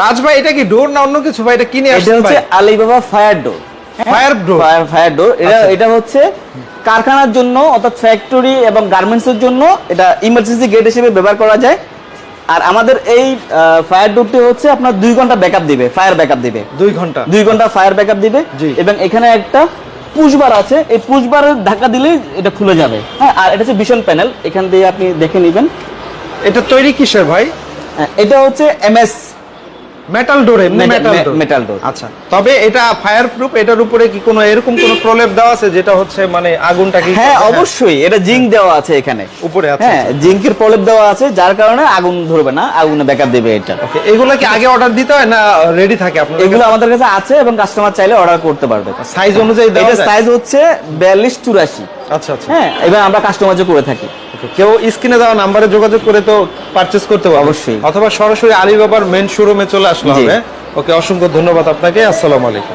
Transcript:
রাজ ভাই এটা কি ডোর না অন্য কিছু? ভাই এটা কিনে আসছে এটা হচ্ছে Alibaba fire door fire door? Fire door এটা আচ্ছা। এটা হচ্ছে কারখানার জন্য অর্থাৎ ফ্যাক্টরি এবং গার্মেন্টস এর জন্য এটা ইমার্জেন্সি গেট হিসেবে ব্যবহার করা যায়। আর আমাদের এই ফায়ার ডোরটি হচ্ছে আপনার দুই ঘণ্টা ব্যাকআপ দিবে ফায়ার ব্যাকআপ দিবে। দুই ঘণ্টা? দুই ঘণ্টা ফায়ার ব্যাকআপ দিবে। এবং এখানে একটা পুশবার আছে। এই পুশবারের ঢাকা দিলেই এটা খুলে যাবে। হ্যাঁ আর এটা হচ্ছে ভীষণ প্যানেল এখান দিয়ে আপনি দেখে নেবেন। এটা তৈরি কিসের ভাই? হ্যাঁ, এটা হচ্ছে এমএস মেটাল ডোর এমনি Metal- মেটাল ডোর। আচ্ছা তবে এটা ফায়ার প্রুফ এটার উপরে কি কোনো এরকম কোনো প্রলেপ দেওয়া আছে যেটা হচ্ছে মানে আগুনটা কি হ্যাঁ অবশ্যই এটা জিঙ্ক দেওয়া আছে এখানে। উপরে আছে হ্যাঁ জিঙ্কের প্রলেপ দেওয়া আছে যার কারণে আগুন ধরবে না আগুনে ব্যাকআপ দেবে এটা। ওকে এগুলো কি আগে অর্ডার দিতে হয় না রেডি থাকে আপনার এগুলো আমাদের কাছে আছে এবং কাস্টমার চাইলে অর্ডার করতে পারবে। সাইজ অনুযায়ী এটা সাইজ হচ্ছে বিয়াল্লিশ চুরাশি। আচ্ছা আচ্ছা। হ্যাঁ এবং আমরা কাস্টমাইজও করে থাকি। কেউ স্ক্রিনে দেওয়া নাম্বারে যোগাযোগ করে তো পারচেজ করতে পারবে। অবশ্যই। অথবা সরাসরি আলিবাবার মেন শোরুমে চলে আসলে হবে। ওকে অসংখ্য ধন্যবাদ আপনাকে। আসসালামু আলাইকুম।